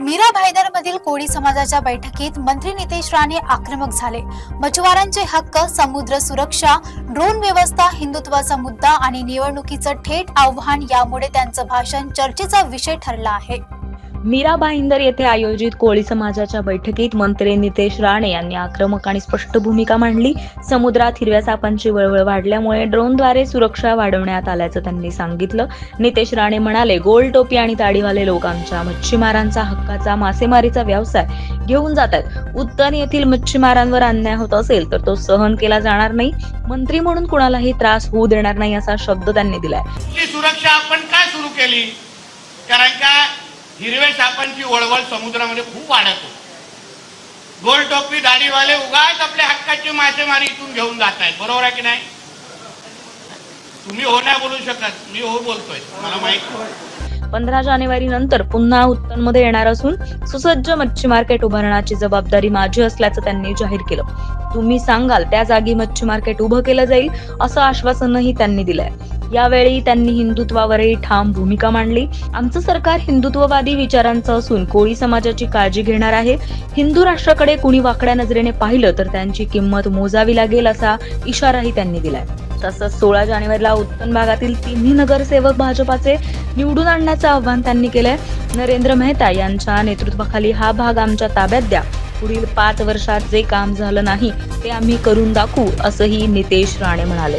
मीरा भाईदर मधील कोळी समाजाच्या बैठकीत मंत्री नितेश राणे आक्रमक झाले. मछुवारांचे हक्क समुद्र सुरक्षा ड्रोन व्यवस्था हिंदुत्वाचा मुद्दा आणि निवडणुकीचं थेट आव्हान यामुळे त्यांचं भाषण चर्चेचा विषय ठरला आहे. मीरा भाईंदर येथे आयोजित कोळी समाजाच्या बैठकीत मंत्री नितेश राणे यांनी आक्रमक आणि स्पष्ट भूमिका मांडली. समुद्रात हिरव्या सापांची वळवळ वाढल्यामुळे ड्रोनद्वारे सुरक्षा वाढवण्यात आल्याचं त्यांनी सांगितलं. नितेश राणे म्हणाले गोल टोपी आणि ताडीवाले लोक आमच्या मच्छीमारांचा हक्काचा मासेमारीचा व्यवसाय घेऊन जात आहेत उत्तर येथील मच्छीमारांवर अन्याय होत असेल तर तो सहन केला जाणार नाही. मंत्री म्हणून कुणालाही त्रास होऊ देणार नाही असा शब्द त्यांनी दिलाय. सुरक्षा आपण काय सुरू केली? कारण का हिरवे सापांची वळवळ समुद्रामध्ये खूप वाढत होती. गोल टोपी दाढीवाले उगाच आपल्या हक्काची मासेमारी इथून घेऊन जात आहेत बरोबर आहे की नाही? तुम्ही हो नाही बोलू शकत. मी हो बोलतोय. मला माहिती पंधरा जानेवारी नंतर पुन्हा उत्तनमध्ये येणार असून सुसज्ज मच्छी मार्केट उभारण्याची जबाबदारी माझी असल्याचं त्यांनी जाहीर केलं. तुम्ही सांगाल त्या जागी मच्छी मार्केट उभं केलं जाईल असं आश्वासनही त्यांनी दिलंय. यावेळी त्यांनी हिंदुत्वावरही ठाम भूमिका मांडली. आमचं सरकार हिंदुत्ववादी विचारांचं असून कोळी समाजाची काळजी घेणार आहे. हिंदू राष्ट्राकडे कुणी वाकड्या नजरेने पाहिलं तर त्यांची किंमत मोजावी लागेल असा इशाराही त्यांनी दिलाय. तसंच सोळा जानेवारीला उत्तन भागातील तिन्ही नगरसेवक भाजपाचे निवडून आणण्याचं आव्हान त्यांनी केलंय. नरेंद्र मेहता यांच्या नेतृत्वाखाली हा भाग आमच्या ताब्यात द्या. पुढील पाच वर्षात जे काम झालं नाही ते आम्ही करून दाखवू असंही नितेश राणे म्हणाले.